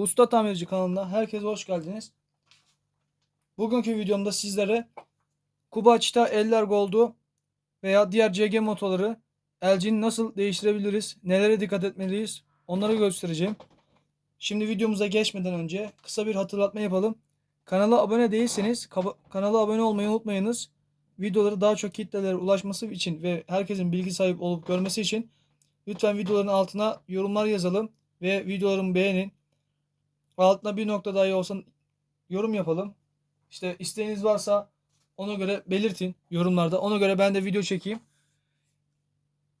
Usta Tamirci kanalına herkese hoş geldiniz. Bugünkü videomda sizlere Kubaç'ta Eller Gold'u veya diğer CG motorları LG'ni nasıl değiştirebiliriz, nelere dikkat etmeliyiz onları göstereceğim. Şimdi videomuza geçmeden önce kısa bir hatırlatma yapalım. Kanala abone değilseniz kanala abone olmayı unutmayınız. Videoları daha çok kitlelere ulaşması için ve herkesin bilgi sahip olup görmesi için lütfen videoların altına yorumlar yazalım ve videolarımı beğenin. Altına bir nokta dahi olsa yorum yapalım. İşte isteğiniz varsa ona göre belirtin yorumlarda. Ona göre ben de video çekeyim.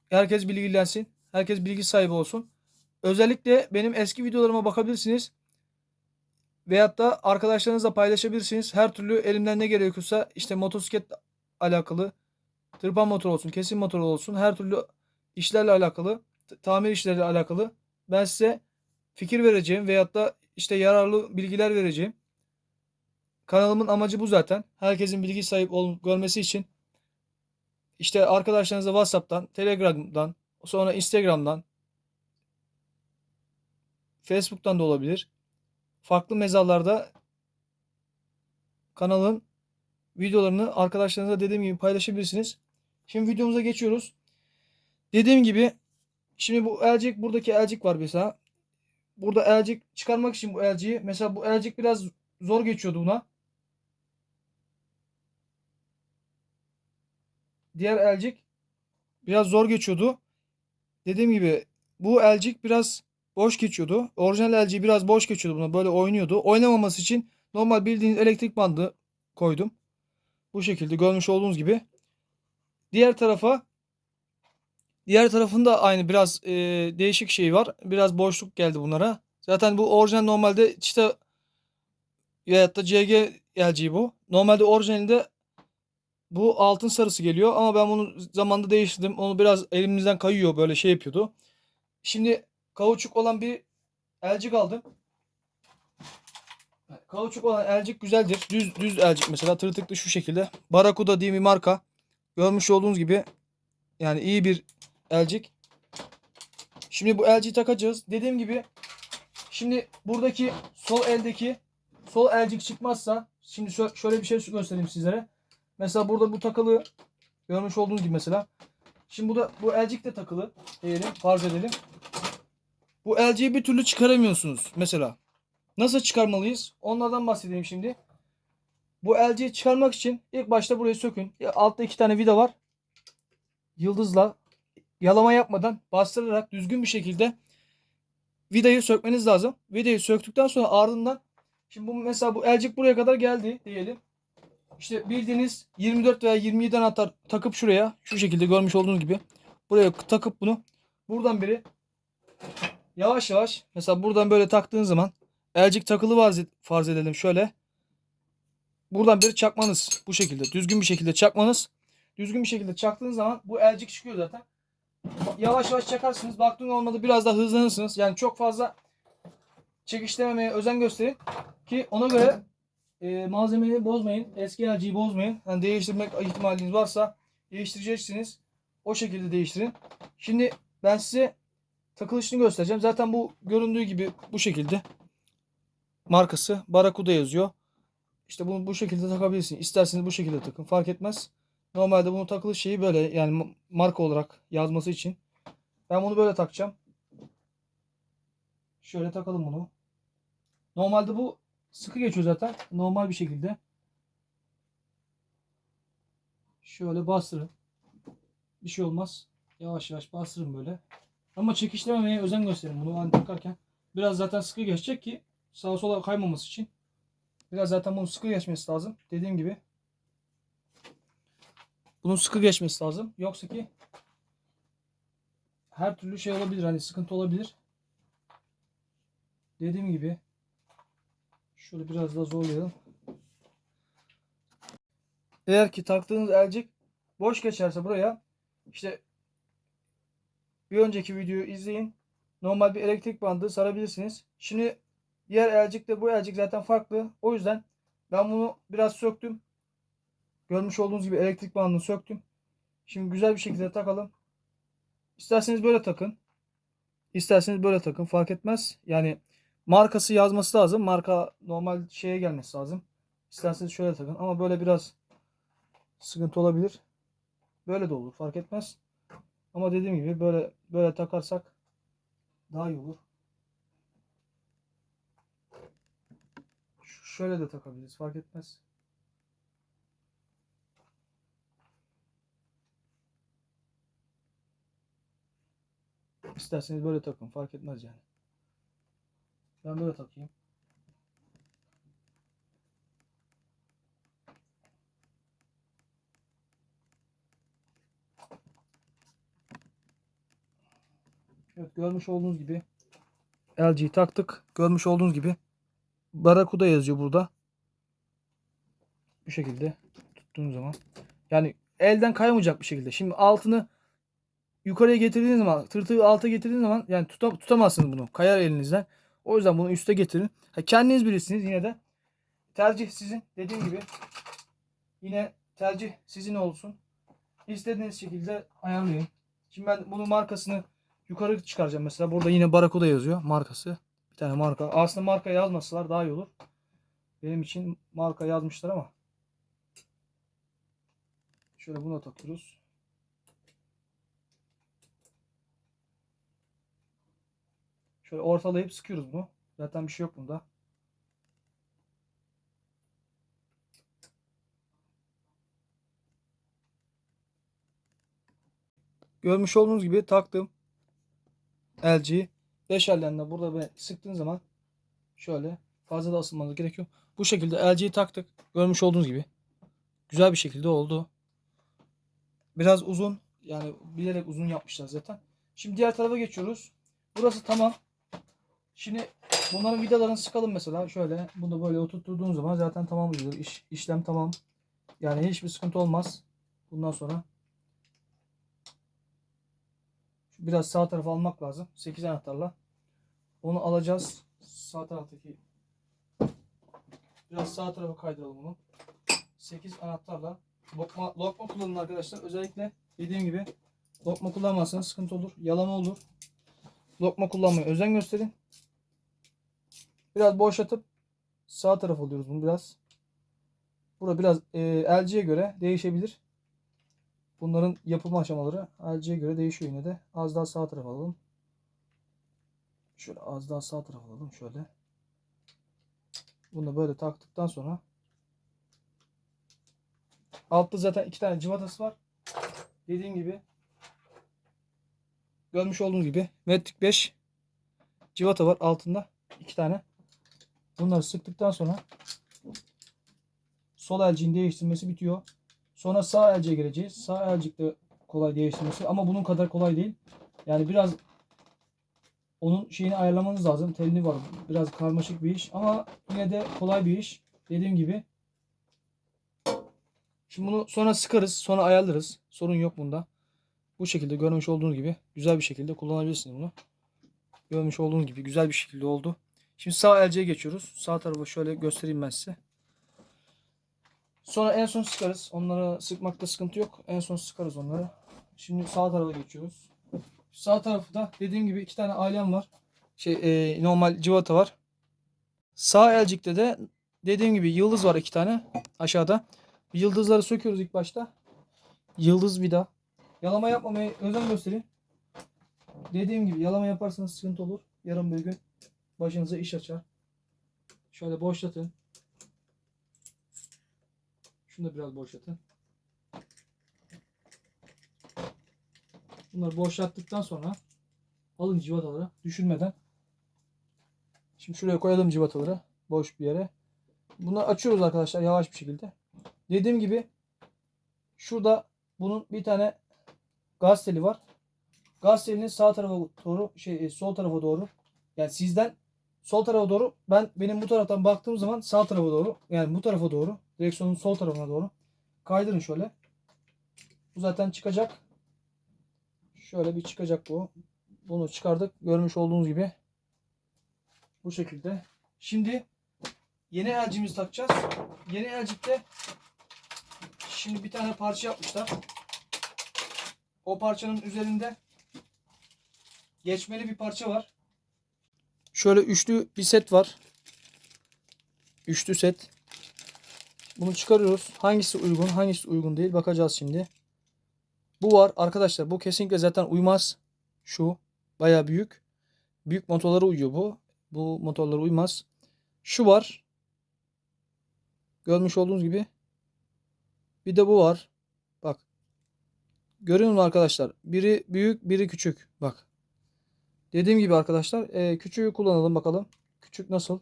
Herkes bilgilensin. Herkes bilgi sahibi olsun. Özellikle benim eski videolarıma bakabilirsiniz. Veyahut da arkadaşlarınızla paylaşabilirsiniz. Her türlü elimden ne gerekiyorsa işte motosiklet alakalı, tırpan motor olsun, kesim motoru olsun her türlü işlerle alakalı, tamir işleriyle alakalı ben size fikir vereceğim veyahut da işte yararlı bilgiler vereceğim. Kanalımın amacı bu zaten. Herkesin bilgi sahip ol görmesi için. İşte arkadaşlarınıza WhatsApp'tan, Telegram'dan, sonra Instagram'dan, Facebook'tan da olabilir. Farklı mezarlarda kanalın videolarını arkadaşlarınızla dediğim gibi paylaşabilirsiniz. Şimdi videomuza geçiyoruz. Dediğim gibi şimdi bu elcik buradaki elcik var mesela. Burada elcik çıkarmak için bu elciyi mesela bu elcik biraz zor geçiyordu buna. Diğer elcik biraz zor geçiyordu. Dediğim gibi bu elcik biraz boş geçiyordu. Orijinal elciği biraz boş geçiyordu buna böyle oynuyordu. Oynamaması için normal bildiğiniz elektrik bandı koydum. Bu şekilde görmüş olduğunuz gibi. Diğer tarafa diğer tarafında aynı biraz e, değişik şey var. Biraz boşluk geldi bunlara. Zaten bu orijinal normalde işte veyahut da CG LG bu. Normalde orijinalinde bu altın sarısı geliyor ama ben bunu zamanda değiştirdim. Onu biraz elimizden kayıyor böyle şey yapıyordu. Şimdi kauçuk olan bir elcik aldım. Kauçuk olan elcik güzeldir. Düz düz elcik mesela tırtıklı şu şekilde. Barakuda diye bir marka. Görmüş olduğunuz gibi yani iyi bir elcik. Şimdi bu elciyi takacağız. Dediğim gibi şimdi buradaki sol eldeki sol elcik çıkmazsa şimdi şö- şöyle bir şey göstereyim sizlere. Mesela burada bu takılı görmüş olduğunuz gibi mesela. Şimdi bu da bu elcik de takılı diyelim farz edelim. Bu elciyi bir türlü çıkaramıyorsunuz mesela. Nasıl çıkarmalıyız? Onlardan bahsedeyim şimdi. Bu elciyi çıkarmak için ilk başta burayı sökün. Ya Altta iki tane vida var. Yıldızla yalama yapmadan bastırarak düzgün bir şekilde vidayı sökmeniz lazım. Vidayı söktükten sonra ardından şimdi bu mesela bu elcik buraya kadar geldi diyelim. İşte bildiğiniz 24 veya 27 anahtar takıp şuraya şu şekilde görmüş olduğunuz gibi buraya takıp bunu buradan beri yavaş yavaş mesela buradan böyle taktığın zaman elcik takılı farz edelim şöyle. Buradan beri çakmanız bu şekilde düzgün bir şekilde çakmanız. Düzgün bir şekilde çaktığınız zaman bu elcik çıkıyor zaten. Yavaş yavaş çakarsınız. Baktığın olmadı biraz daha hızlanırsınız. Yani çok fazla çekişlememeye özen gösterin ki ona göre e, malzemeyi bozmayın. Eski elciyi bozmayın. Yani değiştirmek ihtimaliniz varsa değiştireceksiniz. O şekilde değiştirin. Şimdi ben size takılışını göstereceğim. Zaten bu göründüğü gibi bu şekilde. Markası Barakuda yazıyor. İşte bunu bu şekilde takabilirsin. İsterseniz bu şekilde takın. Fark etmez. Normalde bunun takılış şeyi böyle yani ma- marka olarak yazması için. Ben bunu böyle takacağım. Şöyle takalım bunu. Normalde bu sıkı geçiyor zaten. Normal bir şekilde. Şöyle bastırın. Bir şey olmaz. Yavaş yavaş bastırın böyle. Ama çekişlememeye özen gösterin bunu hani takarken. Biraz zaten sıkı geçecek ki sağa sola kaymaması için. Biraz zaten bunun sıkı geçmesi lazım. Dediğim gibi. Bunun sıkı geçmesi lazım. Yoksa ki her türlü şey olabilir. Hani sıkıntı olabilir. Dediğim gibi şöyle biraz daha zorlayalım. Eğer ki taktığınız elcik boş geçerse buraya işte bir önceki videoyu izleyin. Normal bir elektrik bandı sarabilirsiniz. Şimdi diğer elcikle bu elcik zaten farklı. O yüzden ben bunu biraz söktüm. Görmüş olduğunuz gibi elektrik bandını söktüm. Şimdi güzel bir şekilde takalım. İsterseniz böyle takın. İsterseniz böyle takın. Fark etmez. Yani markası yazması lazım. Marka normal şeye gelmesi lazım. İsterseniz şöyle takın ama böyle biraz sıkıntı olabilir. Böyle de olur fark etmez. Ama dediğim gibi böyle böyle takarsak daha iyi olur. Şöyle de takabiliriz fark etmez. İsterseniz böyle takın fark etmez yani. Ben böyle takayım. Evet görmüş olduğunuz gibi LG'yi taktık. Görmüş olduğunuz gibi Barakuda yazıyor burada. Bu şekilde tuttuğunuz zaman. Yani elden kaymayacak bir şekilde. Şimdi altını yukarıya getirdiğiniz zaman, tırtığı alta getirdiğiniz zaman yani tuta, tutamazsınız bunu. Kayar elinizden. O yüzden bunu üste getirin. Ha, kendiniz bilirsiniz yine de. Tercih sizin. Dediğim gibi yine tercih sizin olsun. İstediğiniz şekilde ayarlayın. Şimdi ben bunun markasını yukarı çıkaracağım mesela. Burada yine Barakuda yazıyor markası. Bir tane marka. Aslında marka yazmasalar daha iyi olur. Benim için marka yazmışlar ama. Şöyle buna takıyoruz. Şöyle ortalayıp sıkıyoruz bunu. Zaten bir şey yok bunda. Görmüş olduğunuz gibi taktım. LG. Beşerlerinde burada böyle sıktığın zaman şöyle fazla da asılmanız gerekiyor. Bu şekilde LG'yi taktık. Görmüş olduğunuz gibi. Güzel bir şekilde oldu. Biraz uzun. Yani bilerek uzun yapmışlar zaten. Şimdi diğer tarafa geçiyoruz. Burası tamam. Şimdi bunların vidalarını sıkalım mesela. Şöyle bunu böyle oturtturduğun zaman zaten tamam oluyor. İş, işlem tamam. Yani hiçbir sıkıntı olmaz. Bundan sonra biraz sağ tarafa almak lazım. 8 anahtarla. Onu alacağız. Sağ taraftaki biraz sağ tarafa kaydıralım bunu. 8 anahtarla lokma, lokma kullanın arkadaşlar. Özellikle dediğim gibi lokma kullanmazsanız sıkıntı olur. Yalama olur. Lokma kullanmaya özen gösterin. Biraz boşaltıp sağ taraf alıyoruz bunu biraz. Burada biraz e, LG'ye göre değişebilir. Bunların yapım aşamaları LG'ye göre değişiyor yine de. Az daha sağ tarafa alalım. Şöyle az daha sağ tarafa alalım şöyle. Bunu böyle taktıktan sonra altta zaten iki tane cıvatası var. Dediğim gibi görmüş olduğunuz gibi metrik 5 civata var altında. iki tane. Bunları sıktıktan sonra sol elciğin değiştirmesi bitiyor. Sonra sağ elciye gireceğiz. Sağ elcik de kolay değiştirmesi ama bunun kadar kolay değil. Yani biraz onun şeyini ayarlamanız lazım. Telini var. Biraz karmaşık bir iş ama yine de kolay bir iş. Dediğim gibi. Şimdi bunu sonra sıkarız. Sonra ayarlarız. Sorun yok bunda. Bu şekilde görmüş olduğunuz gibi güzel bir şekilde kullanabilirsiniz bunu. Görmüş olduğunuz gibi güzel bir şekilde oldu. Şimdi sağ elciye geçiyoruz. Sağ tarafı şöyle göstereyim ben size. Sonra en son sıkarız. Onları sıkmakta sıkıntı yok. En son sıkarız onları. Şimdi sağ tarafa geçiyoruz. Sağ tarafta dediğim gibi iki tane ailem var. Şey e, normal civata var. Sağ elcikte de dediğim gibi yıldız var iki tane aşağıda. Yıldızları söküyoruz ilk başta. Yıldız vida. Yalama yapmamaya özen gösterin. Dediğim gibi yalama yaparsanız sıkıntı olur. Yarın bir gün başınıza iş açar. Şöyle boşlatın. Şunu da biraz boşlatın. Bunları boşalttıktan sonra alın civataları düşürmeden. Şimdi şuraya koyalım civataları boş bir yere. Bunu açıyoruz arkadaşlar yavaş bir şekilde. Dediğim gibi şurada bunun bir tane gaz teli var. Gaz telinin sağ tarafa doğru şey sol tarafa doğru yani sizden sol tarafa doğru ben benim bu taraftan baktığım zaman sağ tarafa doğru yani bu tarafa doğru direksiyonun sol tarafına doğru kaydırın şöyle. Bu zaten çıkacak. Şöyle bir çıkacak bu. Bunu çıkardık. Görmüş olduğunuz gibi. Bu şekilde. Şimdi yeni elcimizi takacağız. Yeni elcikte şimdi bir tane parça yapmışlar. O parçanın üzerinde geçmeli bir parça var. Şöyle üçlü bir set var. Üçlü set. Bunu çıkarıyoruz. Hangisi uygun, hangisi uygun değil bakacağız şimdi. Bu var arkadaşlar. Bu kesinlikle zaten uymaz. Şu baya büyük. Büyük motorlara uyuyor bu. Bu motorlara uymaz. Şu var. Görmüş olduğunuz gibi. Bir de bu var. Bak. Görüyor musunuz arkadaşlar? Biri büyük, biri küçük. Bak. Dediğim gibi arkadaşlar. E, küçüğü kullanalım bakalım. Küçük nasıl?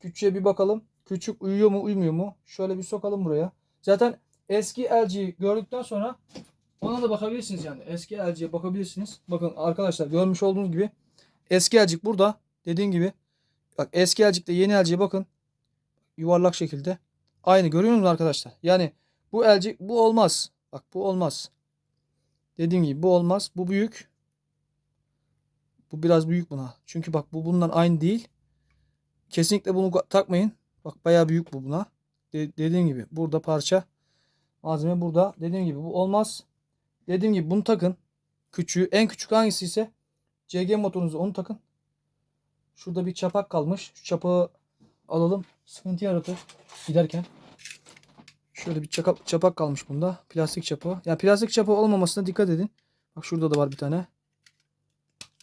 Küçüğe bir bakalım. Küçük uyuyor mu uymuyor mu? Şöyle bir sokalım buraya. Zaten eski LG'yi gördükten sonra ona da bakabilirsiniz yani. Eski LG'ye bakabilirsiniz. Bakın arkadaşlar görmüş olduğunuz gibi eski LG burada. Dediğim gibi. Bak eski LG'de yeni LG'ye bakın. Yuvarlak şekilde. Aynı görüyor musunuz arkadaşlar? Yani bu LG bu olmaz. Bak bu olmaz. Dediğim gibi bu olmaz. Bu büyük. Bu biraz büyük buna. Çünkü bak bu bundan aynı değil. Kesinlikle bunu takmayın. Bak bayağı büyük bu buna. De- dediğim gibi burada parça malzeme burada. Dediğim gibi bu olmaz. Dediğim gibi bunu takın. Küçüğü en küçük hangisi ise CG motorunuzu onu takın. Şurada bir çapak kalmış. Şu çapağı alalım. Sıkıntı yaratır giderken. Şöyle bir çaka- çapak kalmış bunda. Plastik çapağı. Yani plastik çapağı olmamasına dikkat edin. Bak şurada da var bir tane.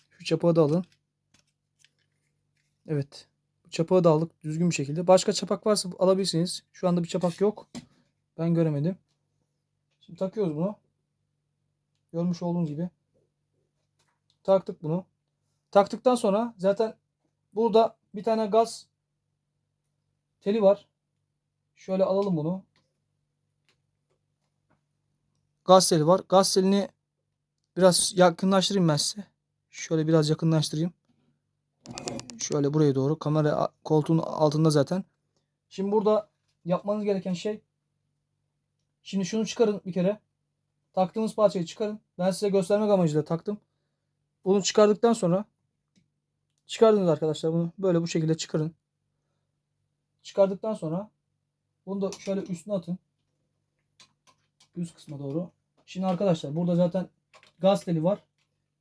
Şu çapağı da alın. Evet. Bu çapağı da aldık düzgün bir şekilde. Başka çapak varsa alabilirsiniz. Şu anda bir çapak yok. Ben göremedim. Şimdi takıyoruz bunu. Görmüş olduğunuz gibi. Taktık bunu. Taktıktan sonra zaten burada bir tane gaz teli var. Şöyle alalım bunu. Gaz teli var. Gaz telini biraz yakınlaştırayım ben size. Şöyle biraz yakınlaştırayım. Şöyle buraya doğru. Kamera koltuğun altında zaten. Şimdi burada yapmanız gereken şey Şimdi şunu çıkarın bir kere. Taktığımız parçayı çıkarın. Ben size göstermek amacıyla taktım. Bunu çıkardıktan sonra çıkardınız arkadaşlar bunu böyle bu şekilde çıkarın. Çıkardıktan sonra bunu da şöyle üstüne atın. Üst kısma doğru. Şimdi arkadaşlar burada zaten gaz teli var.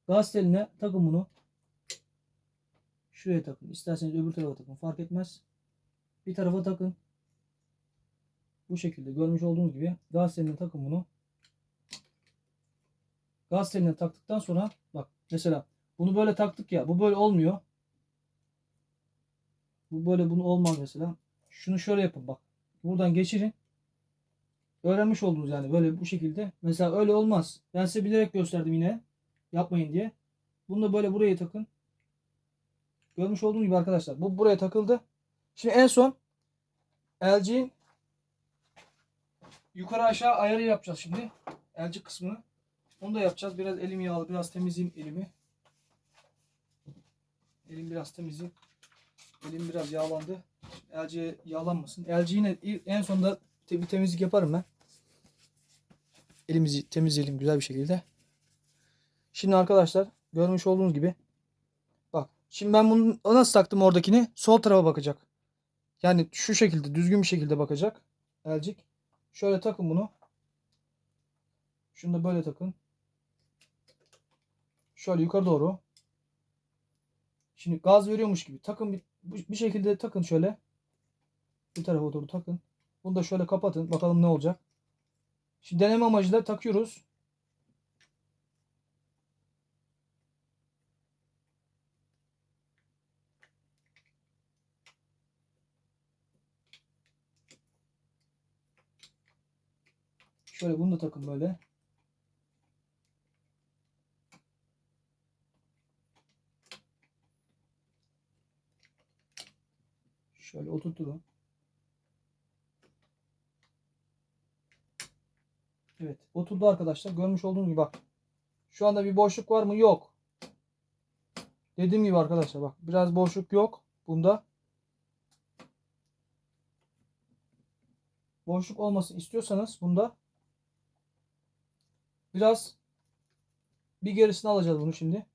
Gaz teline takın bunu. Şuraya takın. İsterseniz öbür tarafa takın. Fark etmez. Bir tarafa takın. Bu şekilde görmüş olduğunuz gibi gaz teline takın bunu. Gaz teline taktıktan sonra bak mesela bunu böyle taktık ya bu böyle olmuyor. Bu böyle bunu olmaz mesela. Şunu şöyle yapın bak. Buradan geçirin. Öğrenmiş oldunuz yani böyle bu şekilde. Mesela öyle olmaz. Ben size bilerek gösterdim yine. Yapmayın diye. Bunu da böyle buraya takın. Görmüş olduğunuz gibi arkadaşlar. Bu buraya takıldı. Şimdi en son LG'nin yukarı aşağı ayarı yapacağız şimdi. LG kısmını. Onu da yapacağız. Biraz elim yağlı. Biraz temizleyeyim elimi. Elim biraz temizleyeyim. Elim biraz yağlandı. LG yağlanmasın. LG yine en sonunda te- bir temizlik yaparım ben. Elimizi temizleyelim güzel bir şekilde. Şimdi arkadaşlar görmüş olduğunuz gibi bak şimdi ben bunu nasıl taktım oradakini sol tarafa bakacak. Yani şu şekilde düzgün bir şekilde bakacak. Elcik. Şöyle takın bunu. Şunu da böyle takın. Şöyle yukarı doğru. Şimdi gaz veriyormuş gibi takın bir, bir şekilde takın şöyle. Bir tarafa doğru takın. Bunu da şöyle kapatın. Bakalım ne olacak. Şimdi deneme amacıyla takıyoruz. Şöyle bunu da takın böyle. Şöyle oturtun. Evet oturdu arkadaşlar. Görmüş olduğunuz gibi bak. Şu anda bir boşluk var mı? Yok. Dediğim gibi arkadaşlar bak. Biraz boşluk yok bunda. Boşluk olmasın istiyorsanız bunda biraz bir gerisini alacağız bunu şimdi.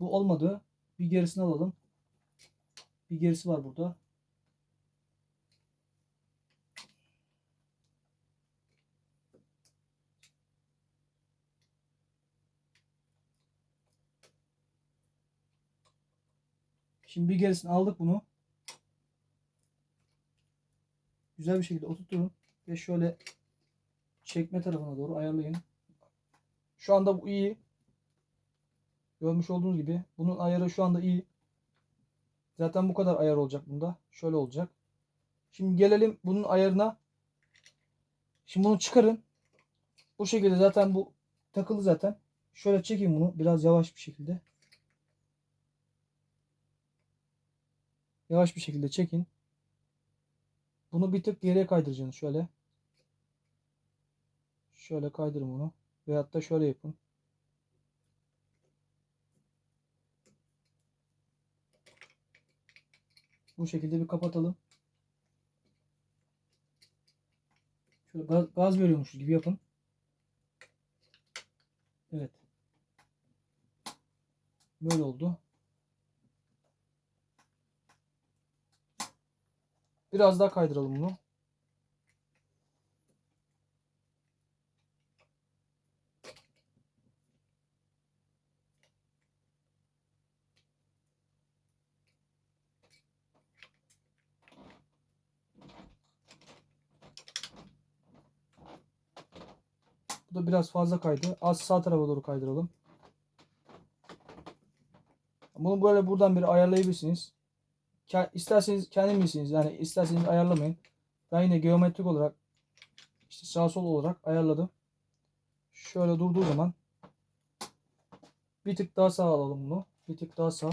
Bu olmadı. Bir gerisini alalım. Bir gerisi var burada. Şimdi bir gerisini aldık bunu. Güzel bir şekilde oturtun ve şöyle çekme tarafına doğru ayarlayın. Şu anda bu iyi. Görmüş olduğunuz gibi bunun ayarı şu anda iyi. Zaten bu kadar ayar olacak bunda. Şöyle olacak. Şimdi gelelim bunun ayarına. Şimdi bunu çıkarın. Bu şekilde zaten bu takılı zaten. Şöyle çekin bunu biraz yavaş bir şekilde. Yavaş bir şekilde çekin. Bunu bir tık geriye kaydıracaksınız şöyle. Şöyle kaydırın bunu. Veyahut da şöyle yapın. Bu şekilde bir kapatalım. Şöyle gaz, gaz veriyormuş gibi yapın. Evet. Böyle oldu. Biraz daha kaydıralım bunu. Bu da biraz fazla kaydı. Az sağ tarafa doğru kaydıralım. Bunu böyle buradan bir ayarlayabilirsiniz. İsterseniz kendi bilirsiniz. Yani isterseniz ayarlamayın. Ben yine geometrik olarak işte sağ sol olarak ayarladım. Şöyle durduğu zaman bir tık daha sağ alalım bunu. Bir tık daha sağ.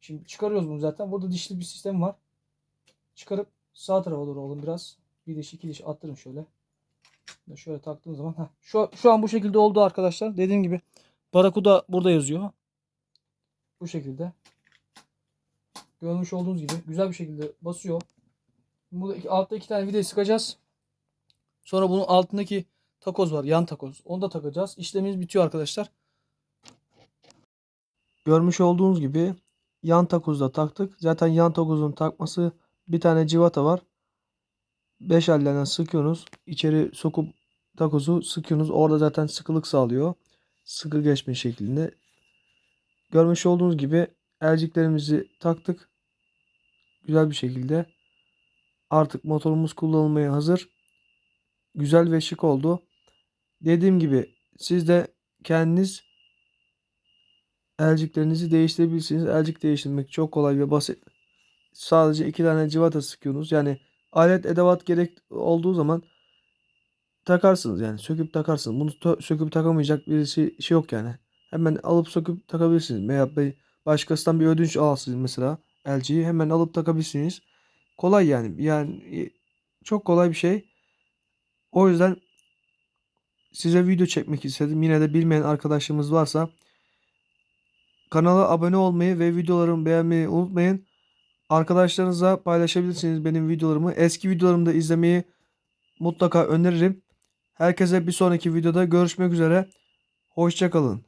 Şimdi çıkarıyoruz bunu zaten. Burada dişli bir sistem var. Çıkarıp sağ tarafa doğru alın biraz. Bir diş iki diş attırın şöyle. Şöyle taktığım zaman. Heh. Şu, şu an bu şekilde oldu arkadaşlar. Dediğim gibi Barakuda burada yazıyor. Bu şekilde. Görmüş olduğunuz gibi güzel bir şekilde basıyor. Burada altta iki tane vida sıkacağız. Sonra bunun altındaki takoz var. Yan takoz. Onu da takacağız. İşlemimiz bitiyor arkadaşlar. Görmüş olduğunuz gibi yan takozu da taktık. Zaten yan takozun takması bir tane civata var. 5 ellerden sıkıyorsunuz. İçeri sokup takozu sıkıyorsunuz. Orada zaten sıkılık sağlıyor. Sıkı geçme şeklinde. Görmüş olduğunuz gibi elciklerimizi taktık. Güzel bir şekilde. Artık motorumuz kullanılmaya hazır. Güzel ve şık oldu. Dediğim gibi siz de kendiniz elciklerinizi değiştirebilirsiniz. Elcik değiştirmek çok kolay ve basit. Sadece iki tane civata sıkıyorsunuz. Yani alet edevat gerek olduğu zaman takarsınız yani söküp takarsınız. Bunu söküp takamayacak birisi şey yok yani. Hemen alıp söküp takabilirsiniz. Veya başkasından bir ödünç alsınız mesela LG'yi hemen alıp takabilirsiniz. Kolay yani. Yani e, çok kolay bir şey. O yüzden size video çekmek istedim. Yine de bilmeyen arkadaşlarımız varsa kanala abone olmayı ve videolarımı beğenmeyi unutmayın. Arkadaşlarınıza paylaşabilirsiniz benim videolarımı. Eski videolarımı da izlemeyi mutlaka öneririm. Herkese bir sonraki videoda görüşmek üzere. Hoşçakalın.